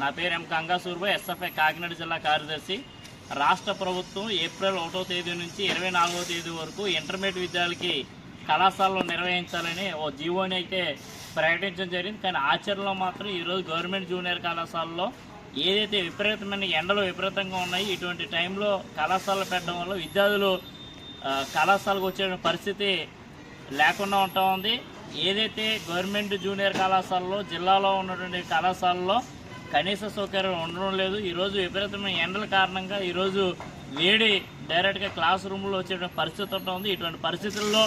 నా పేరు ఎం గంగాసూర్బాయ్ ఎస్ఎఫ్ఐ కాకినాడ జిల్లా కార్యదర్శి. రాష్ట్ర ప్రభుత్వం ఏప్రిల్ ఒకటో తేదీ నుంచి ఇరవై నాలుగో తేదీ వరకు ఇంటర్మీడియట్ విద్యార్థులకి కళాశాలలో నిర్వహించాలని ఓ జీవోని అయితే ప్రకటించడం జరిగింది. కానీ ఆచరణలో మాత్రం ఈరోజు గవర్నమెంట్ జూనియర్ కళాశాలలో ఏదైతే విపరీతమైన ఎండలు విపరీతంగా ఉన్నాయి ఇటువంటి టైంలో కళాశాలలు పెట్టడం వల్ల విద్యార్థులు కళాశాలకు వచ్చే పరిస్థితి లేకుండా ఉంటా ఉంది. ఏదైతే గవర్నమెంట్ జూనియర్ కళాశాలలో జిల్లాలో ఉన్నటువంటి కళాశాలలో కనీస సౌకర్యం ఉండడం లేదు. ఈరోజు విపరీతమైన ఎండల కారణంగా ఈరోజు వేడి డైరెక్ట్గా క్లాస్ రూమ్లో వచ్చేటువంటి పరిస్థితి ఉంటుంది ఇటువంటి పరిస్థితుల్లో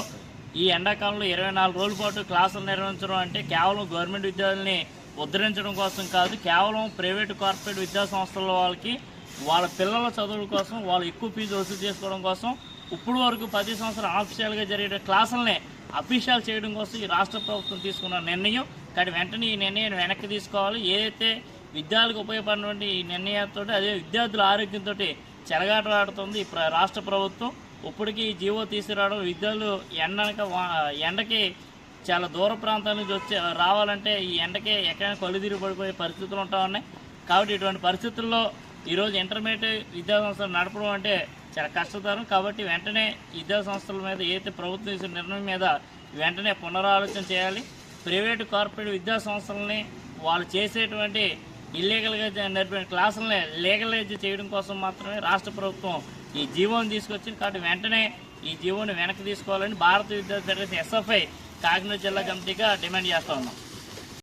ఈ ఎండాకాలంలో ఇరవై నాలుగు రోజుల పాటు క్లాసులు నిర్వహించడం అంటే కేవలం గవర్నమెంట్ విద్యార్థుల్ని ఉద్ధరించడం కోసం కాదు కేవలం ప్రైవేట్ కార్పొరేట్ విద్యా సంస్థల వాళ్ళకి వాళ్ళ పిల్లల చదువుల కోసం వాళ్ళు ఎక్కువ ఫీజు వసూలు చేసుకోవడం కోసం ఇప్పుడు వరకు పది సంవత్సరం ఆఫీషియల్గా జరిగే క్లాసులనే అఫీషియల్ చేయడం కోసం ఈ రాష్ట్ర ప్రభుత్వం తీసుకున్న నిర్ణయం. కానీ వెంటనే ఈ నిర్ణయాన్ని వెనక్కి తీసుకోవాలి. ఏదైతే విద్యార్థులకు ఉపయోగపడినటువంటి ఈ నిర్ణయాలతో అదే విద్యార్థుల ఆరోగ్యంతో చెలగాటలాడుతుంది ప్ర- రాష్ట్ర ప్రభుత్వం. ఇప్పటికీ జీవో తీసుకురావడం విద్యార్థులు ఎండనక వా- ఎండకి చాలా దూర ప్రాంతాల నుంచి వచ్చే రావాలంటే ఈ ఎండకే ఎక్కడైనా కళ్ళు పడిపోయే పరిస్థితులు ఉంటా ఉన్నాయి. కాబట్టి ఇటువంటి పరిస్థితుల్లో ఈరోజు ఇంటర్మీడియట్ విద్యా సంస్థలు నడపడం అంటే చాలా కష్టతరం. కాబట్టి వెంటనే విద్యా సంస్థల మీద ఏదైతే ప్రభుత్వం ఇచ్చిన నిర్ణయం మీద వెంటనే పునరాలోచన చేయాలి. ప్రైవేటు కార్పొరేట్ విద్యా సంస్థలని వాళ్ళు చేసేటువంటి ఇల్లీగల్గా నడిపిన క్లాసులని లీగలైజ్ చేయడం కోసం మాత్రమే రాష్ట్ర ప్రభుత్వం ఈ జీవోని తీసుకొచ్చింది. కాబట్టి వెంటనే ఈ జీవోని వెనక్కి తీసుకోవాలని భారత విద్యార్థి ఎస్ఎఫ్ఐ కాకినాడ జిల్లా కమిటీగా డిమాండ్ చేస్తా ఉన్నాం.